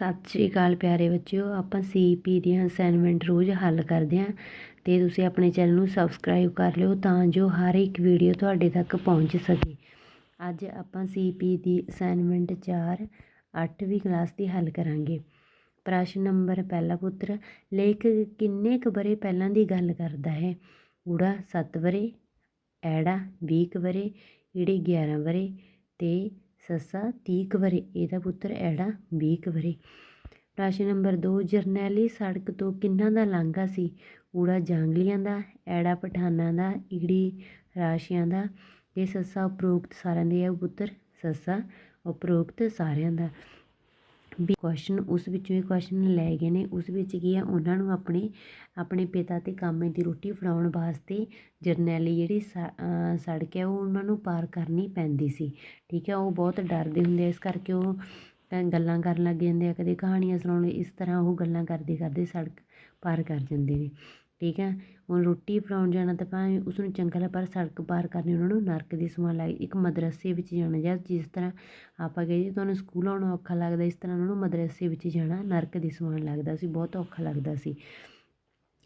ਸਤਿ ਸ਼੍ਰੀ ਅਕਾਲ ਪਿਆਰੇ ਬੱਚਿਓ, ਆਪਾਂ ਸੀਪੀ ਦੀਆਂ ਅਸਾਈਨਮੈਂਟ ਰੋਜ਼ ਹੱਲ ਕਰਦੇ ਹਾਂ ਤੇ ਤੁਸੀਂ ਆਪਣੇ ਚੈਨਲ ਨੂੰ ਸਬਸਕ੍ਰਾਈਬ ਕਰ ਲਿਓ ਤਾਂ ਜੋ ਹਰ ਇੱਕ ਵੀਡੀਓ ਤੁਹਾਡੇ ਤੱਕ ਪਹੁੰਚ ਸਕੇ। ਅੱਜ ਆਪਾਂ ਸੀਪੀ ਦੀ ਅਸਾਈਨਮੈਂਟ 4 8ਵੀਂ ਕਲਾਸ ਦੀ ਹੱਲ ਕਰਾਂਗੇ। ਪ੍ਰਸ਼ਨ ਨੰਬਰ ਪਹਿਲਾ ਪੁੱਤਰ ਲੇਖ ਕਿੰਨੇ ਕੁ ਬਰੇ ਪਹਿਲਾਂ ਦੀ ਗੱਲ ਕਰਦਾ ਹੈ? ਊੜਾ 7 ਵਰੇ ਐੜਾ 20 ਕੁ ਵਰੇ ਈੜੀ 11 ਵਰੇ ਤੇ ਸੱਸਾ 30 ਕਵਰੇ ਇਹਦਾ ਪੁੱਤਰ ਐੜਾ 20 ਕਵਰੇ ਪ੍ਰਸ਼ਨ ਨੰਬਰ 2 ਜਰਨੈਲੀ ਸੜਕ ਤੋਂ ਕਿੰਨਾਂ ਦਾ ਲਾਂਘਾ ਸੀ? ਊੜਾ ਜਾਂਗਲੀਆਂ ਦਾ, ਐੜਾ ਪਠਾਨਾਂ ਦਾ, ਈੜੀ ਰਾਸ਼ੀਆਂ ਦਾ। ਇਹ ਸੱਸਾ ਉਪਰੋਕਤ ਸਾਰਿਆਂ ਦੇ ਹੈ ਪੁੱਤਰ। ਸੱਸਾ ਉਪਰੋਕਤ ਸਾਰਿਆਂ ਦਾ। ਵੀ ਕੁਸ਼ਚਨ ਉਸ ਵਿੱਚੋਂ ਇਹ ਕੁਸ਼ਚਨ ਲੈ ਗਏ ਨੇ, ਉਸ ਵਿੱਚ ਕੀ ਹੈ ਉਹਨਾਂ ਨੂੰ ਆਪਣੇ ਆਪਣੇ ਪਿਤਾ ਅਤੇ ਕਾਮੇ ਦੀ ਰੋਟੀ ਫੜਾਉਣ ਵਾਸਤੇ ਜਰਨੈਲੀ ਜਿਹੜੀ ਸੜਕ ਹੈ, ਉਹ ਉਹਨਾਂ ਨੂੰ ਪਾਰ ਕਰਨੀ ਪੈਂਦੀ ਸੀ। ਠੀਕ ਹੈ, ਉਹ ਬਹੁਤ ਡਰਦੇ ਹੁੰਦੇ ਇਸ ਕਰਕੇ ਉਹ ਗੱਲਾਂ ਕਰਨ ਲੱਗ ਜਾਂਦੇ ਆ, ਕਦੇ ਕਹਾਣੀਆਂ ਸੁਣਾਉਣ ਇਸ ਤਰ੍ਹਾਂ ਉਹ ਗੱਲਾਂ ਕਰਦੇ ਕਰਦੇ ਸੜਕ ਪਾਰ ਕਰ ਜਾਂਦੇ ਨੇ। ਠੀਕ ਹੈ? ਹੁਣ ਰੋਟੀ ਫੜਾਉਣ ਜਾਣਾ ਤਾਂ ਭਾਵੇਂ ਉਸ ਨੂੰ ਚੰਗਾ ਲੱਗਾ, ਪਰ ਸੜਕ ਪਾਰ ਕਰਨੀ, ਉਹਨਾਂ ਨੂੰ ਨਰਕ ਦੀ ਸਮਾਨ ਲੱਗ, ਇੱਕ ਮਦਰਸੇ ਵਿੱਚ ਜਾਣਾ, ਜਾਂ ਜਿਸ ਤਰ੍ਹਾਂ ਆਪਾਂ ਕਹੀਏ ਤੁਹਾਨੂੰ ਸਕੂਲ ਆਉਣਾ ਔਖਾ ਲੱਗਦਾ, ਇਸ ਤਰ੍ਹਾਂ ਉਹਨਾਂ ਨੂੰ ਮਦਰਸੇ ਵਿੱਚ ਜਾਣਾ ਨਰਕ ਦੀ ਸਮਾਨ ਲੱਗਦਾ ਸੀ, ਬਹੁਤ ਔਖਾ ਲੱਗਦਾ ਸੀ।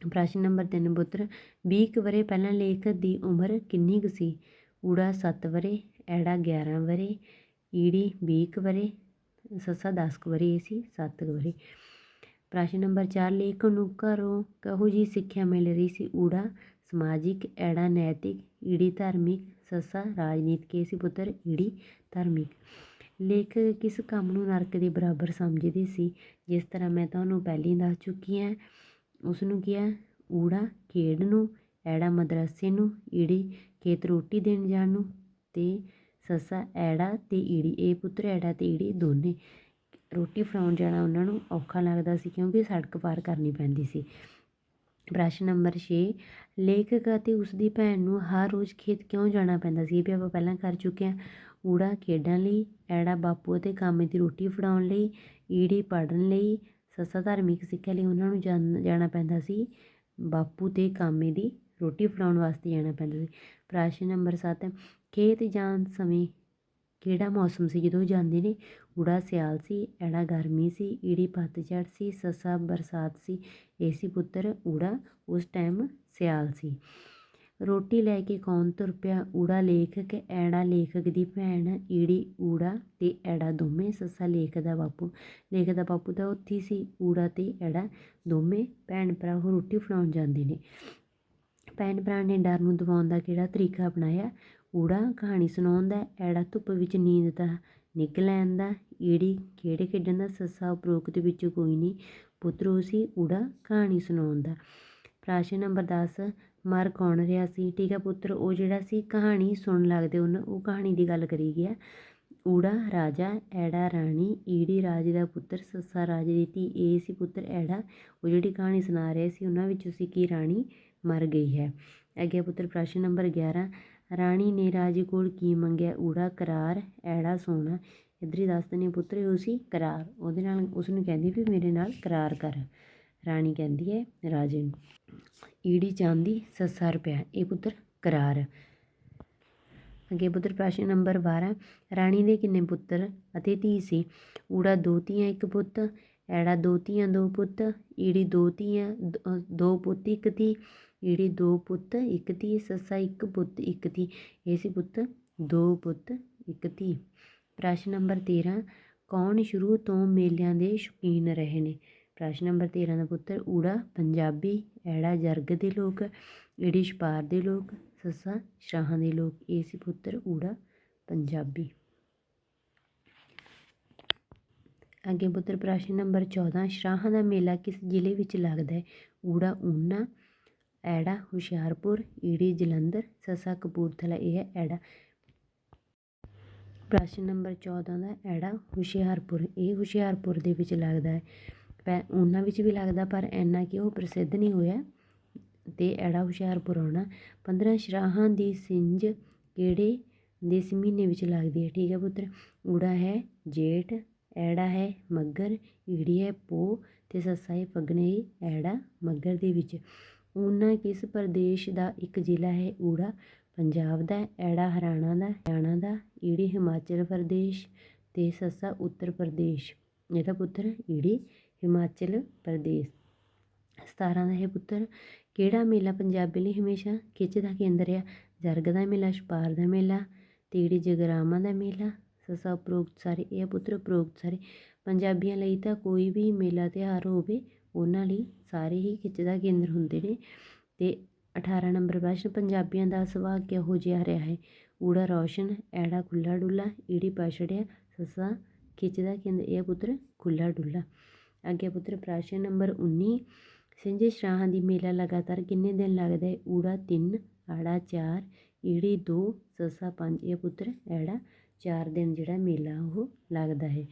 ਪ੍ਰਸ਼ਨ ਨੰਬਰ 3 ਪੁੱਤਰ 20 ਕੁ ਵਰੇ ਪਹਿਲਾਂ ਲੇਖ ਦੀ ਉਮਰ ਕਿੰਨੀ ਕੁ ਸੀ? ਊੜਾ 7 ਵਰੇ ਐੜਾ 11 ਵਰੇ ਈੜੀ 20 ਕੁ ਵਰੇ ਸੱਸਾ 10 ਕੁ ਵਰੇ ਇਹ ਸੀ 7 ਕੁ ਵਰੇ ਪ੍ਰਸ਼ਨ ਨੰਬਰ 4 ਲੇਖਕ ਨੂੰ ਘਰੋਂ ਕਹੋ ਜੀ ਸਿੱਖਿਆ ਮਿਲ ਰਹੀ ਸੀ ਊੜਾ, ਸਮਾਜਿਕ, ਐੜਾ, ਨੈਤਿਕ, ਈੜੀ, ਧਾਰਮਿਕ, ਸੱਸਾ ਰਾਜਨੀਤਿਕ ਸੀ ਪੁੱਤਰ, ਈੜੀ, ਧਾਰਮਿਕ। ਲੇਖ ਕਿਸ ਕੰਮ ਨੂੰ ਨਰਕ ਦੇ ਬਰਾਬਰ ਸਮਝਦੇ ਸੀ? ਜਿਸ ਤਰ੍ਹਾਂ ਮੈਂ ਤੁਹਾਨੂੰ ਪਹਿਲਾਂ ਦੱਸ ਚੁੱਕੀ ਹਾਂ ਉਸ ਨੂੰ ਕਿਹਾ, ਊੜਾ ਖੇਡ ਨੂੰ, ਐੜਾ ਮਦਰਸੇ ਨੂੰ, ਈੜੀ ਖੇਤ ਰੋਟੀ ਦੇਣ ਜਾਣ ਨੂੰ ਤੇ ਸੱਸਾ, ਐੜਾ ਤੇ ਈੜੀ, ਇਹ ਪੁੱਤਰ, ਐੜਾ ਤੇ ਈੜੀ ਦੋਨੇ। ਰੋਟੀ ਫੜਾਉਣ ਜਾਣਾ ਉਹਨਾਂ ਨੂੰ ਔਖਾ ਲੱਗਦਾ ਸੀ ਕਿਉਂਕਿ ਸੜਕ ਪਾਰ ਕਰਨੀ ਪੈਂਦੀ ਸੀ। ਪ੍ਰਸ਼ਨ ਨੰਬਰ 6 ਲੇਖਕ ਅਤੇ ਉਸ ਦੀ ਭੈਣ ਨੂੰ ਹਰ ਰੋਜ਼ ਖੇਤ ਕਿਉਂ ਜਾਣਾ ਪੈਂਦਾ ਸੀ? ਇਹ ਵੀ ਆਪਾਂ ਪਹਿਲਾਂ ਕਰ ਚੁੱਕੇ ਹਾਂ। ਊੜਾ ਖੇਡਣ ਲਈ, ਐੜਾ ਬਾਪੂ ਅਤੇ ਕਾਮੇ ਦੀ ਰੋਟੀ ਫੜਾਉਣ ਲਈ, ਈੜੀ ਪੜਨ ਲਈ, ਸੱਸਾ ਧਾਰਮਿਕ ਸਿੱਖਿਆ ਲਈ ਉਹਨਾਂ ਨੂੰ ਜਾਣਾ ਪੈਂਦਾ ਸੀ। ਬਾਪੂ ਤੇ ਕਾਮੇ ਦੀ ਰੋਟੀ ਫੜਾਉਣ ਵਾਸਤੇ ਜਾਣਾ ਪੈਂਦਾ ਸੀ। ਪ੍ਰਸ਼ਨ ਨੰਬਰ 7 ਖੇਤ ਜਾਣ ਸਮੇਂ ਕਿਹੜਾ ਮੌਸਮ ਸੀ? ਜਦੋਂ ਜਾਂਦੇ ਨੇ ਊੜਾ ਸਿਆਲ ਸੀ, ਐੜਾ ਗਰਮੀ ਸੀ, ਈੜੀ ਪਤਝੜ ਸੀ, ਸੱਸਾ ਬਰਸਾਤ ਸੀ ਏਸੀ ਪੁੱਤਰ ਊੜਾ, ਉਸ ਟਾਈਮ ਸਿਆਲ ਸੀ। ਰੋਟੀ ਲੈ ਕੇ ਕੌਣ ਤੁਰ ਪਿਆ? ਊੜਾ ਲੇਖਕ, ਐੜਾ ਲੇਖਕ ਦੀ ਭੈਣ, ਈੜੀ ਊੜਾ ਤੇ ਐੜਾ ਦੋਵੇਂ, ਸੱਸਾ ਲੇਖ ਦਾ ਬਾਪੂ, ਲੇਖ ਦਾ ਬਾਪੂ ਤਾਂ ਉੱਥੇ ਸੀ, ਊੜਾ ਤੇ ਐੜਾ ਦੋਵੇਂ ਭੈਣ ਭਰਾ ਉਹ ਰੋਟੀ ਫੜਾਉਣ ਜਾਂਦੇ ਨੇ। ਭੈਣ ਭਰਾ ਨੇ ਡਰ ਨੂੰ ਦਬਾਉਣ ਦਾ ਕਿਹੜਾ ਤਰੀਕਾ ਅਪਣਾਇਆ? ਊੜਾ ਕਹਾਣੀ ਸੁਣਾਉਣ ਦਾ ਐੜਾ ਧੁੱਪ ਵਿੱਚ ਨੀਂਦ ਦਾ ਨਿੱਘ ਲੈਣ ਦਾ ਈੜੀ ਖੇਡ ਖੇਡਣ ਦਾ ਸੱਸਾ ਉਪਰੋਕਤ ਵਿੱਚ ਕੋਈ ਨਹੀਂ, ਪੁੱਤਰੋ ਸੀ ਊੜਾ ਕਹਾਣੀ ਸੁਣਾਉਣ ਦਾ ਪ੍ਰਸ਼ਨ ਨੰਬਰ 10 ਮਰ ਕੌਣ ਰਿਹਾ ਸੀ? ਠੀਕ ਹੈ ਪੁੱਤਰ, ਉਹ ਜਿਹੜਾ ਸੀ ਕਹਾਣੀ ਸੁਣਨ ਲੱਗਦੇ ਉਹਨਾਂ, ਉਹ ਕਹਾਣੀ ਦੀ ਗੱਲ ਕਰੀ ਗਿਆ। ਊੜਾ ਰਾਜਾ, ਐੜਾ ਰਾਣੀ, ਈੜੀ ਰਾਜੇ ਦਾ ਪੁੱਤਰ, ਸੱਸਾ ਰਾਜੇ ਦੀ ਧੀ, ਇਹ ਸੀ ਪੁੱਤਰ, ਐੜਾ, ਉਹ ਜਿਹੜੀ ਕਹਾਣੀ ਸੁਣਾ ਰਹੇ ਸੀ, ਉਹਨਾਂ ਵਿੱਚੋਂ ਸੀ ਕਿ ਰਾਣੀ ਮਰ ਗਈ ਹੈ। ਅੱਗੇ ਪੁੱਤਰ, ਪ੍ਰਸ਼ਨ ਨੰਬਰ 11 ਰਾਣੀ ਨੇ ਰਾਜੇ ਕੋਲ ਕੀ ਮੰਗਿਆ? ਊੜਾ, ਕਰਾਰ, ਐੜਾ, ਸੋਨਾ। ਇੱਧਰ ਹੀ ਦੱਸ ਦਿੰਦੇ ਪੁੱਤਰ, ਉਹ ਸੀ ਕਰਾਰ। ਉਹਦੇ ਨਾਲ ਉਸ ਨੂੰ ਕਹਿੰਦੀ ਵੀ ਮੇਰੇ ਨਾਲ ਕਰਾਰ ਕਰ। ਰਾਣੀ ਕਹਿੰਦੀ ਹੈ, ਰਾਜੇ ਨੂੰ। ਈੜੀ ਚਾਂਦੀ, ਸੱਸਾ ਰੁਪਿਆ ਇਹ ਪੁੱਤਰ ਕਰਾਰ। ਅੱਗੇ ਪੁੱਤਰ ਪ੍ਰਸ਼ਨ ਨੰਬਰ 12 ਰਾਣੀ ਦੇ ਕਿੰਨੇ ਪੁੱਤਰ ਅਤੇ ਧੀ ਸੀ? ਊੜਾ, ਦੋ ਧੀਆਂ, ਇੱਕ ਪੁੱਤ। ਐੜਾ, ਦੋ ਧੀਆਂ, ਦੋ ਪੁੱਤ। ਈੜੀ, ਦੋ ਧੀਆਂ ਦੋ ਪੁੱਤ, ਇੱਕ ਧੀ। ਈੜੀ ਦੋ ਪੁੱਤ, ਇੱਕ ਧੀ, ਸੱਸਾ, ਇੱਕ ਪੁੱਤ, ਇੱਕ ਧੀ। ਇਹ ਸੀ ਪੁੱਤ, ਦੋ ਪੁੱਤ, ਇੱਕ ਧੀ। ਪ੍ਰਸ਼ਨ ਨੰਬਰ 13 ਕੌਣ ਸ਼ੁਰੂ ਤੋਂ ਮੇਲਿਆਂ ਦੇ ਸ਼ੌਕੀਨ ਰਹੇ ਨੇ? ਪ੍ਰਸ਼ਨ ਨੰਬਰ 13 ਦਾ ਪੁੱਤਰ, ਊੜਾ, ਪੰਜਾਬੀ, ਐੜਾ, ਜਰਗ ਦੇ ਲੋਕ ਏੜੀ ਛਪਾਰ ਦੇ ਲੋਕ, ਸੱਸਾ, ਸ਼ਾਹਾਂ ਦੇ ਲੋਕ। ਇਹ ਸੀ ਪੁੱਤਰ, ਊੜਾ, ਪੰਜਾਬੀ। ਅੱਗੇ ਪੁੱਤਰ, ਪ੍ਰਸ਼ਨ ਨੰਬਰ 14 ਸ਼ਰਾਹਾਂ ਦਾ ਮੇਲਾ ਕਿਸ ਜ਼ਿਲ੍ਹੇ ਵਿੱਚ ਲੱਗਦਾ ਹੈ? ਊੜਾ, ਊਨਾ ਐੜਾ ਹੁਸ਼ਿਆਰਪੁਰ ਈੜੀ ਜਲੰਧਰ, ਸੱਸਾ ਕਪੂਰਥਲਾ, ਇਹ ਹੈ ਐੜਾ ਪ੍ਰਸ਼ਨ ਨੰਬਰ 14 ਦਾ ਐੜਾ ਹੁਸ਼ਿਆਰਪੁਰ, ਇਹ ਹੁਸ਼ਿਆਰਪੁਰ ਦੇ ਵਿੱਚ ਲੱਗਦਾ ਹੈ। ਪੈ, ਉਹਨਾਂ ਵਿੱਚ ਵੀ ਲੱਗਦਾ, ਪਰ ਇੰਨਾ ਕਿ ਉਹ ਪ੍ਰਸਿੱਧ ਨਹੀਂ ਹੋਇਆ ਤੇ ਐੜਾ ਹੁਸ਼ਿਆਰਪੁਰ ਆਉਣਾ। 15 ਸ਼ਰਾਹਾਂ ਦੀ ਸਿੰਜ ਕਿਹੜੇ ਦੇਸ ਮਹੀਨੇ ਵਿੱਚ ਲੱਗਦੀ ਹੈ? ਠੀਕ ਹੈ ਪੁੱਤਰ, ਊੜਾ ਹੈ, ਜੇਠ ਐੜਾ ਹੈ ਮੱਗਰ ਈੜੀ ਹੈ ਪੋ ਤੇ ਸੱਸਾ ਹੈ ਫਗਨੇ ਐੜਾ ਮੱਗਰ ਦੇ ਵਿੱਚ। ਊਨਾ ਕਿਸ ਪ੍ਰਦੇਸ਼ ਦਾ ਇੱਕ ਜ਼ਿਲ੍ਹਾ ਹੈ, ਊੜਾ। ਪੰਜਾਬ ਦਾ, ਐੜਾ ਹਰਿਆਣਾ ਦਾ ਹਰਿਆਣਾ ਦਾ, ਈੜੀ ਹਿਮਾਚਲ ਪ੍ਰਦੇਸ਼ ਅਤੇ ਸੱਸਾ ਉੱਤਰ ਪ੍ਰਦੇਸ਼। ਇਹਦਾ ਪੁੱਤਰ ਈੜੀ ਹਿਮਾਚਲ ਪ੍ਰਦੇਸ਼। 17 ਦਾ ਇਹ ਪੁੱਤਰ, ਕਿਹੜਾ ਮੇਲਾ ਪੰਜਾਬੀ ਲਈ ਹਮੇਸ਼ਾ ਖਿੱਚ ਦਾ ਕੇਂਦਰ ਆ? ਜਰਗ ਦਾ ਮੇਲਾ, ਛਪਾਰ ਦਾ ਮੇਲਾ, ਤੀੜੀ ਜਗਰਾਵਾਂ ਦਾ ਮੇਲਾ, ਸਸਾ ਉਪਰੋਕਤ ਸਾਰੇ, ਇਹ ਪੁੱਤਰ ਉਪਰੋਕਤ ਸਾਰੇ। ਪੰਜਾਬੀਆਂ ਲਈ ਤਾਂ ਕੋਈ ਵੀ ਮੇਲਾ ਤਿਉਹਾਰ ਹੋਵੇ ਉਹਨਾਂ ਲਈ ਸਾਰੇ ਹੀ ਖਿੱਚ ਦਾ ਕੇਂਦਰ ਹੁੰਦੇ ਨੇ ਅਤੇ 18 ਨੰਬਰ ਪ੍ਰਸ਼ਨ, ਪੰਜਾਬੀਆਂ ਦਾ ਸੁਭਾਅ ਕਿਹੋ ਜਿਹਾ ਰਿਹਾ ਹੈ? ਊੜਾ ਰੌਸ਼ਨ, ਐੜਾ ਖੁੱਲਾ ਡੁੱਲਾ, ਈੜੀ ਪਛੜਿਆ ਸਸਾ ਖਿੱਚ ਦਾ ਕੇਂਦਰ, ਇਹ ਪੁੱਤਰ ਖੁੱਲਾ ਡੁੱਲਾ। ਅੱਗੇ ਪੁੱਤਰ, ਪ੍ਰਸ਼ਨ ਨੰਬਰ 19 ਸਿੰਜੇ ਸ਼ਰਾਹਾਂ ਦੀ ਮੇਲਾ ਲਗਾਤਾਰ ਕਿੰਨੇ ਦਿਨ ਲੱਗਦਾ ਹੈ? ਊੜਾ 3 ਆੜਾ 4 ਈੜੀ 2 ਸਸਾ 5 ਇਹ ਪੁੱਤਰ, ਐੜਾ 4 ਦਿਨ ਜਿਹੜਾ ਮੇਲਾ ਉਹ ਲੱਗਦਾ ਹੈ।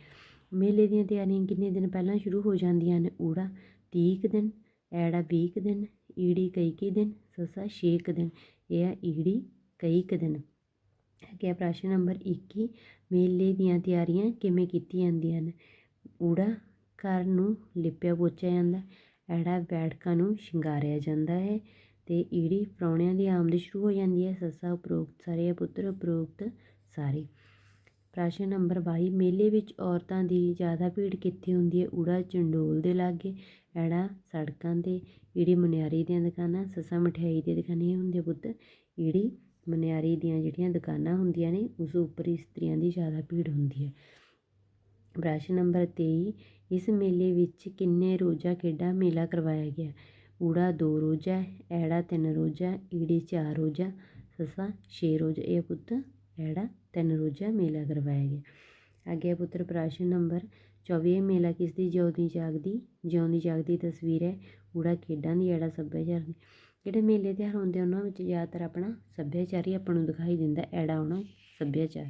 ਮੇਲੇ ਦੀਆਂ ਤਿਆਰੀਆਂ ਕਿੰਨੇ ਦਿਨ ਪਹਿਲਾਂ ਸ਼ੁਰੂ ਹੋ ਜਾਂਦੀਆਂ ਨੇ? ਊੜਾ 30 ਕੁ ਦਿਨ, ਐੜਾ 20 ਕੁ ਦਿਨ, ਈੜੀ ਕਈ ਕੁ ਦਿਨ, ਸੱਸਾ 6 ਕੁ ਦਿਨ ਇਹ ਆ ਈੜੀ ਕਈ ਕੁ ਦਿਨ। ਅੱਗੇ ਪ੍ਰਸ਼ਨ ਨੰਬਰ 21 ਮੇਲੇ ਦੀਆਂ ਤਿਆਰੀਆਂ ਕਿਵੇਂ ਕੀਤੀਆਂ ਜਾਂਦੀਆਂ ਨੇ? ਊੜਾ ਘਰ ਨੂੰ ਲਿਪਿਆ ਪੋਚਿਆ ਜਾਂਦਾ, ਐੜਾ ਬੈਠਕਾਂ ਨੂੰ ਸ਼ਿੰਗਾਰਿਆ ਜਾਂਦਾ ਹੈ ਤੇ ਈੜੀ ਪ੍ਰਾਹੁਣਿਆਂ ਦੀ ਆਮਦ ਸ਼ੁਰੂ ਹੋ ਜਾਂਦੀ ਹੈ। ਸੱਸਾ ਉਪਰੋਕਤ ਸਾਰੇ ਹੈ ਪੁੱਤਰ ਉਪਰੋਕਤ ਸਾਰੇ। ਪ੍ਰਸ਼ਨ ਨੰਬਰ 22 ਮੇਲੇ ਵਿੱਚ ਔਰਤਾਂ ਦੀ ਜ਼ਿਆਦਾ ਭੀੜ ਕਿੱਥੇ ਹੁੰਦੀ ਹੈ? ਊੜਾ, ਚੰਡੋਲ ਦੇ ਲਾਗੇ, ਐੜਾ, ਸੜਕਾਂ ਤੇ ਈੜੀ ਮਨਿਆਰੀ ਦੀਆਂ ਦੁਕਾਨਾਂ, ਸੱਸਾ ਮਠਿਆਈ ਦੀਆਂ ਦੁਕਾਨਾਂ, ਇਹ ਹੁੰਦੀਆਂ ਪੁੱਤ। ਈੜੀ ਮਨਿਆਰੀ ਦੀਆਂ ਜਿਹੜੀਆਂ ਦੁਕਾਨਾਂ ਹੁੰਦੀਆਂ ਨੇ, ਉਸ ਉੱਪਰ ਇਸਤਰੀਆਂ ਦੀ ਜ਼ਿਆਦਾ ਭੀੜ ਹੁੰਦੀ ਹੈ। ਪ੍ਰਸ਼ਨ ਨੰਬਰ 23 ਇਸ ਮੇਲੇ ਵਿੱਚ ਕਿੰਨੇ ਰੋਜ਼ਾ ਖੇਡਾਂ ਮੇਲਾ ਕਰਵਾਇਆ ਗਿਆ? ਊੜਾ ਦੋ ਰੋਜ਼ਾ, ਐੜਾ ਤਿੰਨ ਰੋਜ਼ਾ, ਈੜੀ ਚਾਰ ਰੋਜ਼ਾ, ਸੱਸਾ ਛੇ ਰੋਜ਼ਾ, ਇਹ ਪੁੱਤ ਐੜਾ ਤਿੰਨ ਰੋਜ਼ਾ, ਮੇਲਾ ਕਰਵਾਇਆ ਗਿਆ। ਅੱਗੇ ਪੁੱਤਰ ਪ੍ਰਸ਼ਨ ਨੰਬਰ 24 ਮੇਲਾ ਕਿਸ ਦੀ ਜਿਉਂਦੀ, ਜਾਗਦੀ ਜਿਉਂਦੀ, ਜਾਗਦੀ ਤਸਵੀਰ ਹੈ। ਊੜਾ ਖੇਡਾਂ ਦੀ ਐੜਾ ਸੱਭਿਆਚਾਰ ਦੀ ਜਿਹੜੇ ਮੇਲੇ ਤਿਉਹਾਰ ਹੁੰਦੇ ਉਹਨਾਂ ਵਿੱਚ ਜ਼ਿਆਦਾਤਰ ਆਪਣਾ ਸੱਭਿਆਚਾਰ ਹੀ ਆਪਾਂ ਨੂੰ ਦਿਖਾਈ ਦਿੰਦਾ ਐੜਾ ਆਉਣਾ ਸੱਭਿਆਚਾਰ।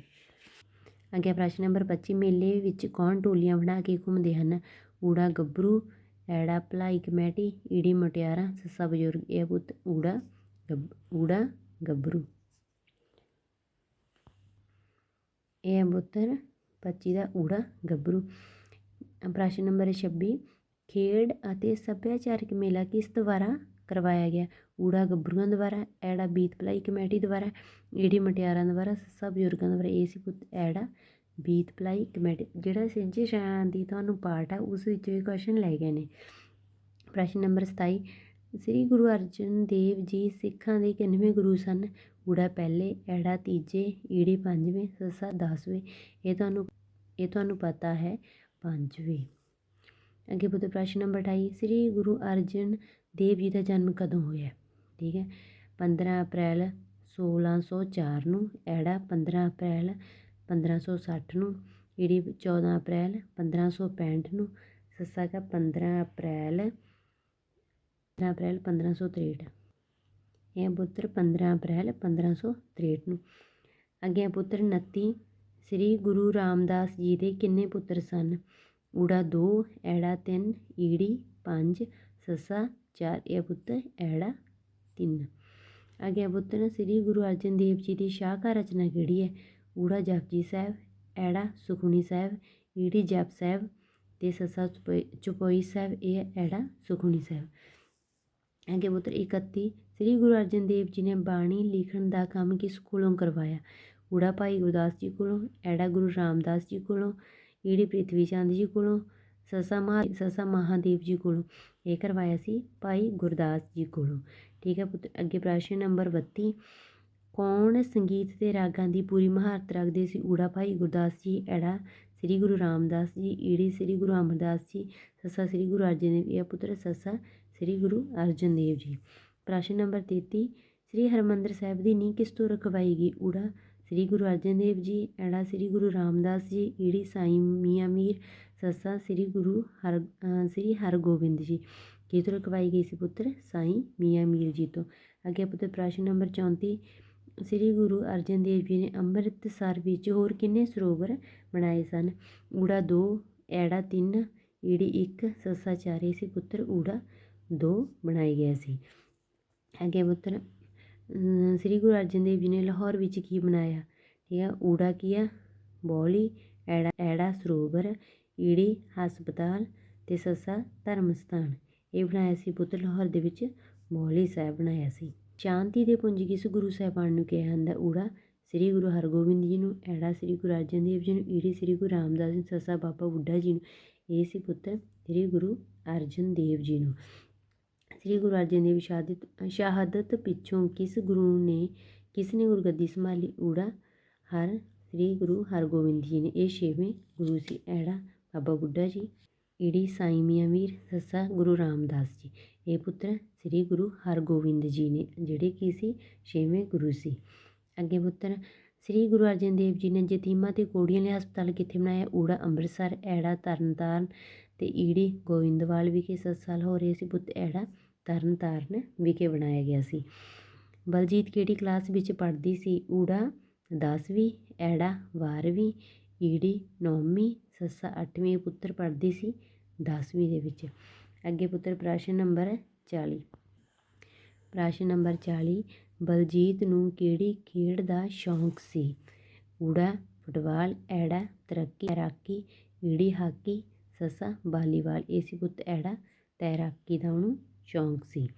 ਅੱਗੇ ਪ੍ਰਸ਼ਨ ਨੰਬਰ 25 ਮੇਲੇ ਵਿੱਚ ਕੌਣ ਟੋਲੀਆਂ ਬਣਾ ਕੇ ਘੁੰਮਦੇ ਹਨ? ਊੜਾ ਗੱਭਰੂ ਐੜਾ ਭਲਾਈ ਕਮੇਟੀ, ਈੜੀ ਮਟਿਆਰਾਂ, ਸੱਸਾ ਬਜ਼ੁਰਗ, ਇਹ ਪੁੱਤ ਊੜਾ ਗੱਭ ਊੜਾ ਗੱਭਰੂ। ਇਹ ਹੈ ਪੁੱਤਰ 25 ਦਾ ਊੜਾ ਗੱਭਰੂ। ਪ੍ਰਸ਼ਨ ਨੰਬਰ 26 ਖੇਡ ਅਤੇ ਸੱਭਿਆਚਾਰਕ ਮੇਲਾ ਕਿਸ ਦੁਆਰਾ ਕਰਵਾਇਆ ਗਿਆ? ਊੜਾ ਗੱਭਰੂਆਂ ਦੁਆਰਾ, ਐੜਾ ਬੀਤ ਭਲਾਈ ਕਮੇਟੀ ਦੁਆਰਾ ਈੜੀ ਮਟਿਆਰਾਂ ਦੁਆਰਾ, ਸਭ ਬਜ਼ੁਰਗਾਂ ਦੁਆਰਾ, ਇਹ ਸੀ ਪੁੱਤ ਐੜਾ ਬੀਤ ਭਲਾਈ ਕਮੇਟੀ। ਜਿਹੜਾ ਸਿੰਜੇ ਸ਼ਾਹ ਦੀ ਤੁਹਾਨੂੰ ਪਾਰਟ ਆ, ਉਸ ਵਿੱਚ ਵੀ ਕੁਐਸਚਨ ਲੈ ਗਏ ਨੇ। ਪ੍ਰਸ਼ਨ ਨੰਬਰ 27 ਸ੍ਰੀ ਗੁਰੂ ਅਰਜਨ ਦੇਵ ਜੀ ਸਿੱਖਾਂ ਦੇ ਕਿੰਨਵੇਂ ਗੁਰੂ ਸਨ। ਊੜਾ ਪਹਿਲੇ, ਐੜਾ ਤੀਜੇ, ਈੜੀ ਪੰਜਵੇਂ, ਸੱਸਾ ਦਸਵੇਂ, ਇਹ ਤੁਹਾਨੂੰ ਇਹ ਤੁਹਾਨੂੰ ਪਤਾ ਹੈ, ਪੰਜਵੇਂ। ਅੱਗੇ ਪੁੱਤਰ ਪ੍ਰਸ਼ਨ ਨੰਬਰ 28 ਸ੍ਰੀ ਗੁਰੂ ਅਰਜਨ ਦੇਵ ਜੀ ਦਾ ਜਨਮ ਕਦੋਂ ਹੋਇਆ? ਠੀਕ ਹੈ। 15 ਅਪ੍ਰੈਲ 1604 ਨੂੰ, ਐੜਾ 15 ਅਪ੍ਰੈਲ 1560 ਨੂੰ, ਈੜੀ 14 ਅਪ੍ਰੈਲ 1565 ਨੂੰ, ਸੱਸਾ ਕਾ 15 ਅਪ੍ਰੈਲ 15 ਅਪ੍ਰੈਲ 1563 ਇਹ ਪੁੱਤਰ 15 ਅਪ੍ਰੈਲ 1563 ਨੂੰ। ਅੱਗੇ ਪੁੱਤਰ 29 ਸ੍ਰੀ ਗੁਰੂ ਰਾਮਦਾਸ ਜੀ ਦੇ ਕਿੰਨੇ ਪੁੱਤਰ ਸਨ? ਊੜਾ 2 ਐੜਾ 3 ਈੜੀ 5 ਸੱਸਾ 4 ਇਹ ਪੁੱਤਰ ਐੜਾ 3 ਅੱਗੇ ਪੁੱਤਰ ਸ੍ਰੀ ਗੁਰੂ ਅਰਜਨ ਦੇਵ ਜੀ ਦੀ ਸ਼ਾਖਾ ਰਚਨਾ ਕਿਹੜੀ ਹੈ? ਊੜਾ ਜਪਜੀ ਸਾਹਿਬ, ਐੜਾ ਸੁਖਮਨੀ ਸਾਹਿਬ, ਈੜੀ ਜਪ ਸਾਹਿਬ ਤੇ ਸੱਸਾ ਚੁਪੋਈ ਸਾਹਿਬ, ਇਹ ਐੜਾ ਸੁਖਮਨੀ ਸਾਹਿਬ। ਅੱਗੇ ਪੁੱਤਰ 31 ਸ੍ਰੀ ਗੁਰੂ ਅਰਜਨ ਦੇਵ ਜੀ ਨੇ ਬਾਣੀ ਲਿਖਣ ਦਾ ਕੰਮ ਕਿਸ ਕੋਲੋਂ ਕਰਵਾਇਆ। ਊੜਾ ਭਾਈ ਗੁਰਦਾਸ ਜੀ ਕੋਲੋਂ ਐੜਾ ਗੁਰੂ ਰਾਮਦਾਸ ਜੀ ਕੋਲੋਂ, ਈੜੀ ਪ੍ਰਿਥਵੀ ਚੰਦ ਜੀ ਕੋਲੋਂ, ਸਸਾ ਮਹਾ, ਸਸਾ ਮਹਾਦੇਵ ਜੀ ਕੋਲੋਂ, ਇਹ ਕਰਵਾਇਆ ਸੀ ਭਾਈ ਗੁਰਦਾਸ ਜੀ ਕੋਲੋਂ। ਠੀਕ ਹੈ ਪੁੱਤਰ ਅੱਗੇ ਪ੍ਰਸ਼ਨ ਨੰਬਰ 32 ਕੌਣ ਸੰਗੀਤ ਤੇ ਰਾਗਾਂ ਦੀ ਪੂਰੀ ਮਹਾਰਤ ਰੱਖਦੇ ਸੀ? ਊੜਾ ਭਾਈ ਗੁਰਦਾਸ ਜੀ ਐੜਾ ਸ੍ਰੀ ਗੁਰੂ ਰਾਮਦਾਸ ਜੀ, ਈੜੀ ਸ੍ਰੀ ਗੁਰੂ ਅਮਰਦਾਸ ਜੀ, ਸੱਸਾ ਸ੍ਰੀ ਗੁਰੂ ਅਰਜਨ ਦੇਵ ਇਹ ਪੁੱਤਰ ਸੱਸਾ ਸ੍ਰੀ ਗੁਰੂ ਅਰਜਨ ਦੇਵ ਜੀ। ਪ੍ਰਸ਼ਨ ਨੰਬਰ 33 ਸ੍ਰੀ ਹਰਮੰਦਰ ਸਾਹਿਬ ਦੀ ਨੀਂਹ ਕਿਸ ਤੋਂ ਰਖਵਾਈ ਗਈ? ਊੜਾ ਸ੍ਰੀ ਗੁਰੂ ਅਰਜਨ ਦੇਵ ਜੀ, ਐੜਾ ਸ੍ਰੀ ਗੁਰੂ ਰਾਮਦਾਸ ਜੀ, ਈੜੀ ਸਾਈਂ ਮੀਆਂ ਮੀਰ, ਸੱਸਾ ਸ੍ਰੀ ਗੁਰੂ ਹਰ ਸ੍ਰੀ ਹਰਗੋਬਿੰਦ ਜੀ। ਕੀ ਤੋਂ ਰਖਵਾਈ ਗਈ ਸੀ ਪੁੱਤਰ? ਸਾਈਂ ਮੀਆਂ ਮੀਰ ਜੀ ਤੋਂ। ਅੱਗੇ ਪੁੱਤਰ ਪ੍ਰਸ਼ਨ ਨੰਬਰ 34 ਸ੍ਰੀ ਗੁਰੂ ਅਰਜਨ ਦੇਵ ਜੀ ਨੇ ਅੰਮ੍ਰਿਤਸਰ ਵਿੱਚ ਹੋਰ ਕਿੰਨੇ ਸਰੋਵਰ ਬਣਾਏ ਸਨ? ਊੜਾ ਦੋ, ਐੜਾ ਤਿੰਨ, ਈੜੀ ਇੱਕ, ਸੱਸਾ 4 ਸੀ, ਪੁੱਤਰ ਊੜਾ ਦੋ ਬਣਾਏ ਗਏ ਸੀ। ਅੱਗੇ ਪੁੱਤਰ ਸ੍ਰੀ ਗੁਰੂ ਅਰਜਨ ਦੇਵ ਜੀ ਨੇ ਲਾਹੌਰ ਵਿੱਚ ਕੀ ਬਣਾਇਆ? ਠੀਕ ਹੈ ਊੜਾ ਕੀ ਆ? ਬੌਲੀ, ਐੜਾ ਐੜਾ ਸਰੋਵਰ, ਈੜੀ ਹਸਪਤਾਲ ਤੇ ਸੱਸਾ ਧਰਮ ਸਥਾਨ ਇਹ ਬਣਾਇਆ ਸੀ ਪੁੱਤਰ ਲਾਹੌਰ ਦੇ ਵਿੱਚ, ਬੌਲੀ ਸਾਹਿਬ ਬਣਾਇਆ ਸੀ। ਸ਼ਾਂਤੀ ਦੇ ਪੁੰਜ ਕਿਸ ਗੁਰੂ ਸਾਹਿਬਾਨ ਨੂੰ ਕਿਹਾ ਜਾਂਦਾ? ਊੜਾ ਸ੍ਰੀ ਗੁਰੂ ਹਰਗੋਬਿੰਦ ਜੀ ਨੂੰ, ਐੜਾ ਸ੍ਰੀ ਗੁਰੂ ਅਰਜਨ ਦੇਵ ਜੀ ਨੂੰ, ਈੜੀ ਸ੍ਰੀ ਗੁਰੂ ਰਾਮਦਾਸ ਜੀ ਸੱਸਾ ਬਾਬਾ ਬੁੱਢਾ ਜੀ ਨੂੰ ਇਹ ਸੀ ਪੁੱਤਰ ਸ੍ਰੀ ਗੁਰੂ ਅਰਜਨ ਦੇਵ ਜੀ ਨੂੰ। ਸ੍ਰੀ ਗੁਰੂ ਅਰਜਨ ਦੇਵ ਸ਼ਹਾਦਤ ਸ਼ਹਾਦਤ ਪਿੱਛੋਂ ਕਿਸ ਗੁਰੂ ਨੇ, ਕਿਸ ਨੇ ਗੁਰਗੱਦੀ ਸੰਭਾਲੀ? ਊੜਾ ਹਰ ਸ੍ਰੀ ਗੁਰੂ ਹਰਗੋਬਿੰਦ ਜੀ ਨੇ। ਇਹ ਛੇਵੇਂ ਗੁਰੂ ਸੀ, ਐੜਾ ਬਾਬਾ ਬੁੱਢਾ ਜੀ। ਈੜੀ ਸਾਈ ਮੀਆਂ ਵੀਰ ਸੱਸਾ ਗੁਰੂ ਰਾਮਦਾਸ ਜੀ। ਇਹ ਪੁੱਤਰ ਸ੍ਰੀ ਗੁਰੂ ਹਰਗੋਬਿੰਦ ਜੀ ਨੇ, ਜਿਹੜੇ ਕੀ ਸੀ? ਛੇਵੇਂ ਗੁਰੂ ਸੀ। ਅੱਗੇ ਪੁੱਤਰ, ਸ੍ਰੀ ਗੁਰੂ ਅਰਜਨ ਦੇਵ ਜੀ ਨੇ ਜਤੀਮਾ ਤੇ ਕੋੜੀਆਂ ਲਈ ਹਸਪਤਾਲ ਕਿੱਥੇ ਬਣਾਇਆ? ਊੜਾ, ਅੰਮ੍ਰਿਤਸਰ, ਐੜਾ, ਤਰਨਤਾਰਨ ਤੇ ਈੜੀ ਗੋਇੰਦਵਾਲ ਵਿਖੇ ਸੱਸਾਲ ਹੋ ਰਹੇ ਸੀ ਪੁੱਤ। ਐੜਾ, ਤਰਨਤਾਰਨ ਵਿਖੇ ਬਣਾਇਆ ਗਿਆ ਸੀ। ਬਲਜੀਤ ਕਿਹੜੀ ਕਲਾਸ ਵਿੱਚ ਪੜ੍ਹਦੀ ਸੀ? ਊੜਾ 10ਵੀਂ ਐੜਾ 12ਵੀਂ ਈੜੀ 9ਵੀਂ ਸੱਸਾ ਅੱਠਵੀਂ ਪੁੱਤਰ ਪੜ੍ਹਦੀ ਸੀ 10ਵੀਂ ਦੇ ਵਿੱਚ। ਅੱਗੇ ਪੁੱਤਰ ਪ੍ਰਸ਼ਨ ਨੰਬਰ 40 ਪ੍ਰਸ਼ਨ ਨੰਬਰ 40 ਬਲਜੀਤ ਨੂੰ ਕਿਹੜੀ ਖੇਡ ਦਾ ਸ਼ੌਂਕ ਸੀ? ਊੜਾ, ਫੁੱਟਬਾਲ, ਐੜਾ, ਤਰੱਕੀ, ਤੈਰਾਕੀ, ਈੜੀ ਹਾਕੀ, ਸੱਸਾ, ਵਾਲੀਬਾਲ। ਇਹ ਸੀ ਪੁੱਤ ਐੜਾ, ਤੈਰਾਕੀ ਦਾ ਉਹਨੂੰ ਸ਼ੌਂਕ ਸੀ।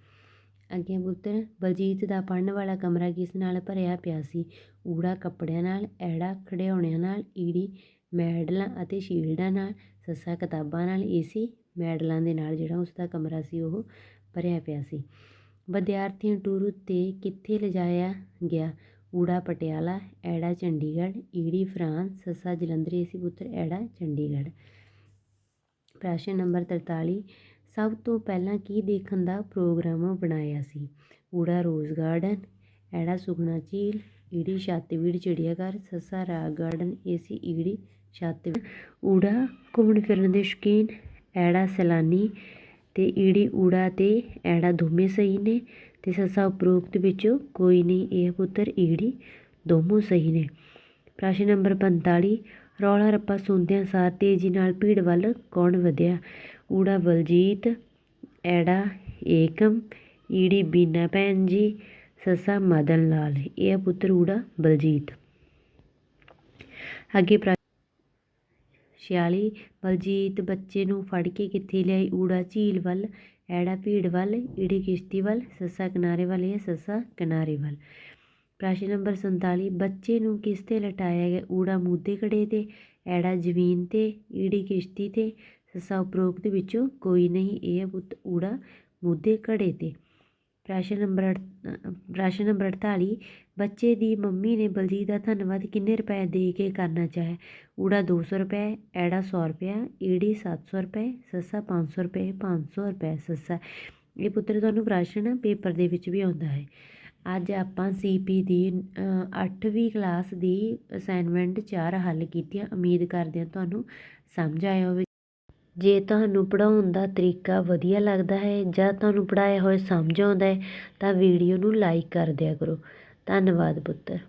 ਅੱਗੇ ਪੁੱਤਰ, ਬਲਜੀਤ ਦਾ ਪੜ੍ਹਨ ਵਾਲਾ ਕਮਰਾ ਕਿਸ ਨਾਲ ਭਰਿਆ ਪਿਆ ਸੀ? ਊੜਾ ਕੱਪੜਿਆਂ ਨਾਲ, ਐੜਾ ਖਿਡੌਣਿਆਂ ਨਾਲ, ਈੜੀ ਮੈਡਲਾਂ ਅਤੇ ਸ਼ੀਲਡਾਂ ਨਾਲ, ਸੱਸਾ ਕਿਤਾਬਾਂ ਨਾਲ ਏ ਸੀ, ਮੈਡਲਾਂ ਦੇ ਨਾਲ ਜਿਹੜਾ ਉਸਦਾ ਕਮਰਾ ਸੀ ਉਹ ਭਰਿਆ ਪਿਆ ਸੀ। ਵਿਦਿਆਰਥੀ ਨੂੰ ਟੂਰ ਉੱਤੇ ਕਿੱਥੇ ਲਿਜਾਇਆ ਗਿਆ? ਊੜਾ ਪਟਿਆਲਾ, ਐੜਾ ਚੰਡੀਗੜ੍ਹ ਈੜੀ ਫਰਾਂਸ, ਸੱਸਾ ਜਲੰਧਰ, ਏ ਸੀ ਪੁੱਤਰ, ਐੜਾ ਚੰਡੀਗੜ੍ਹ। ਪ੍ਰਸ਼ਨ ਨੰਬਰ 43 ਸਭ ਤੋਂ ਪਹਿਲਾਂ ਕੀ ਦੇਖਣ ਦਾ ਪ੍ਰੋਗਰਾਮ ਬਣਾਇਆ ਸੀ? ਊੜਾ ਰੋਜ਼ ਗਾਰਡਨ, ਐੜਾ ਸੁਖਨਾ ਝੀਲ ਈੜੀ ਛੱਤਬੀੜ ਚਿੜੀਆਘਰ ਸੱਸਾ ਰਾਗ ਗਾਰਡਨ ਇਹ ਸੀ ਈੜੀ ਛੱਤਬੀੜ ਊੜਾ ਘੁੰਮਣ ਫਿਰਨ ਦੇ ਸ਼ੌਕੀਨ, ਐੜਾ ਸੈਲਾਨੀ ਤੇ ਈੜੀ ਊੜਾ ਤੇ ਐੜਾ ਦੋਵੇਂ ਸਹੀ ਨੇ ਤੇ ਸੱਸਾ ਉਪਰੋਕਤ ਵਿੱਚੋਂ ਕੋਈ ਨਹੀਂ, ਇਹ ਪੁੱਤਰ ਈੜੀ ਦੋਨੋਂ ਸਹੀ ਨੇ। ਪ੍ਰਸ਼ਨ ਨੰਬਰ 45 ਰੌਲਾ ਰੱਪਾ ਸੁਣਦਿਆਂ ਸਾਰ ਤੇਜ਼ੀ ਨਾਲ ਭੀੜ ਵੱਲ ਕੌਣ ਵਧਿਆ? ਊੜਾ ਬਲਜੀਤ, ਐੜਾ ਏਕਮ, ਈੜੀ ਬੀਨਾ ਭੈਣ ਜੀ ਸੱਸਾ ਮਦਨ ਲਾਲ, ਇਹ ਪੁੱਤਰ ਊੜਾ ਬਲਜੀਤ। ਅੱਗੇ 46 ਬਲਜੀਤ ਬੱਚੇ ਨੂੰ ਫੜ ਕੇ ਕਿੱਥੇ ਲਿਆਈ? ਊੜਾ ਝੀਲ ਵੱਲ, ਐੜਾ ਭੀੜ ਵੱਲ, ਈੜੀ ਕਿਸ਼ਤੀ ਵੱਲ, ਸੱਸਾ ਕਿਨਾਰੇ ਵੱਲ, ਇਹ ਸੱਸਾ ਕਿਨਾਰੇ ਵੱਲ। ਪ੍ਰਸ਼ਨ ਨੰਬਰ 47 ਬੱਚੇ ਨੂੰ ਕਿਸ ਤੇ ਲਟਾਇਆ ਗਿਆ? ਊੜਾ ਮੂਧੇ ਘੜੇ ਤੇ, ਐੜਾ ਜ਼ਮੀਨ ਤੇ, ਈੜੀ ਕਿਸ਼ਤੀ ਤੇ, ਸੱਸਾ ਉਪਰੋਕਤ ਵਿੱਚੋਂ ਕੋਈ ਨਹੀਂ, ਇਹ ਪੁੱਤ ਊੜਾ ਮੂਧੇ ਘੜੇ ਤੇ। ਪ੍ਰਸ਼ਨ ਨੰਬਰ ਪ੍ਰਸ਼ਨ ਨੰਬਰ 48 ਬੱਚੇ ਦੀ ਮੰਮੀ ਨੇ ਬਲਜੀਤ ਦਾ ਧੰਨਵਾਦ ਕਿੰਨੇ ਰੁਪਏ ਦੇ ਕੇ ਕਰਨਾ ਚਾਹਿਆ? ਊੜਾ 200 ਰੁਪਏ, ਐੜਾ 100 ਰੁਪਏ, ਈੜੀ 700 ਰੁਪਏ, ਸੱਸਾ 500 ਰੁਪਏ 500 ਰੁਪਏ, ਸੱਸਾ। ਇਹ ਪੁੱਤਰ ਤੁਹਾਨੂੰ ਪ੍ਰਸ਼ਨ ਪੇਪਰ ਦੇ ਵਿੱਚ ਵੀ ਆਉਂਦਾ ਹੈ। ਅੱਜ ਆਪਾਂ ਸੀਪੀ ਦੀ 8ਵੀਂ ਕਲਾਸ ਦੀ ਅਸਾਈਨਮੈਂਟ 4 ਹੱਲ ਕੀਤੀਆਂ। ਉਮੀਦ ਕਰਦੇ ਹਾਂ ਤੁਹਾਨੂੰ ਸਮਝ ਆਇਆ ਹੋਵੇ। ਜੇ ਤੁਹਾਨੂੰ ਪੜ੍ਹਾਉਣ ਦਾ ਤਰੀਕਾ ਵਧੀਆ ਲੱਗਦਾ ਹੈ ਜਾਂ ਤੁਹਾਨੂੰ ਪੜ੍ਹਾਇਆ ਹੋਇਆ ਸਮਝ ਆਉਂਦਾ ਹੈ ਤਾਂ ਵੀਡੀਓ ਨੂੰ ਲਾਈਕ ਕਰ ਦਿਆ ਕਰੋ। ਧੰਨਵਾਦ ਪੁੱਤਰ।